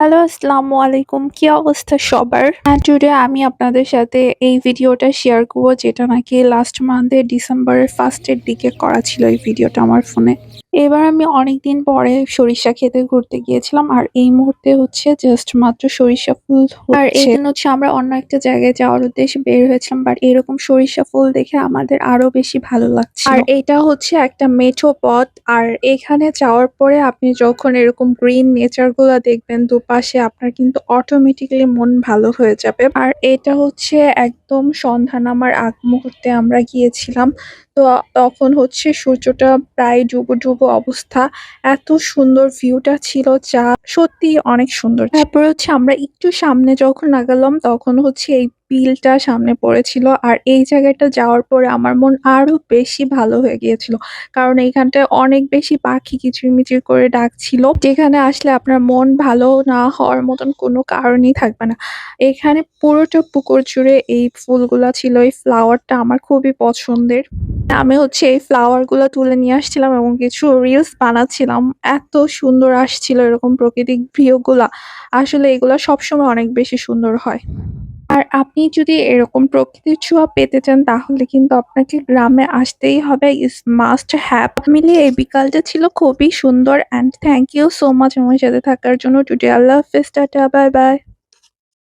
Hello, আসসালামু আলাইকুম। কি অবস্থা সবার? হ্যাঁ টুডে আমি আপনাদের সাথে এই ভিডিওটা শেয়ার করব, যেটা নাকি লাস্ট মান্থে ডিসেম্বরের ফার্স্টের দিকে করা ছিল এই ভিডিওটা আমার ফোনে এবার আমি অনেকদিন পরে সরিষা খেতে ঘুরতে গিয়েছিলাম আর এই মুহূর্তে হচ্ছে জাস্ট মাত্র সরিষা ফুল আর এদিন হচ্ছে আমরা অন্য একটা জায়গায় যাওয়ার উদ্দেশ্যে বের হয়েছিলাম বাট এরকম সরিষা ফুল দেখে আমাদের আরও বেশি ভালো লাগছে আর এটা হচ্ছে একটা মেঠো পথ আর এখানে যাওয়ার পরে আপনি যখন এরকম গ্রিন নেচারগুলো দেখবেন দুপাশে আপনার কিন্তু অটোমেটিক্যালি মন ভালো হয়ে যাবে। আর এটা হচ্ছে একদম সন্ধ্যা নামার আগ মুহূর্তে আমরা গিয়েছিলাম তো তখন হচ্ছে সূর্যটা প্রায় ডুবো ডুবো অবস্থা, এত সুন্দর ভিউটা ছিল, যা সত্যি অনেক সুন্দর তারপর হচ্ছে আমরা একটু সামনে যখন আগালাম তখন হচ্ছে এই বিলটা সামনে পড়েছিল। আর এই জায়গাটা যাওয়ার পরে আমার মন আরও বেশি ভালো হয়ে গিয়েছিল। কারণ এইখানটায় অনেক বেশি পাখি কিচিরমিচির করে ডাকছিল। যেখানে আসলে আপনার মন ভালো না হওয়ার মতন কোনো কারণই থাকবে না। এখানে পুরোটা পুকুর জুড়ে এই ফুলগুলা ছিল, এই ফ্লাওয়ারটা আমার খুবই পছন্দের। আমি হচ্ছে এই ফ্লাওয়ারগুলো তুলে নিয়ে আসছিলাম এবং কিছু রিলস বানাচ্ছিলাম। এত সুন্দর আসছিল এরকম প্রাকৃতিক ভিউ গুলা। আসলে এগুলা সবসময় অনেক বেশি সুন্দর হয়। আর আপনি যদি এরকম প্রকৃতির ছোঁয়া পেতে চান, তাহলে কিন্তু আপনাকে গ্রামে আসতেই হবে। ইস মাস্ট হ্যাপ মিলিয়ে এই বিকালটা ছিল খুবই সুন্দর and thank you so much আমার সাথে থাকার জন্য। টুডে আল্লাহ হাফিজ টাটা বাই বাই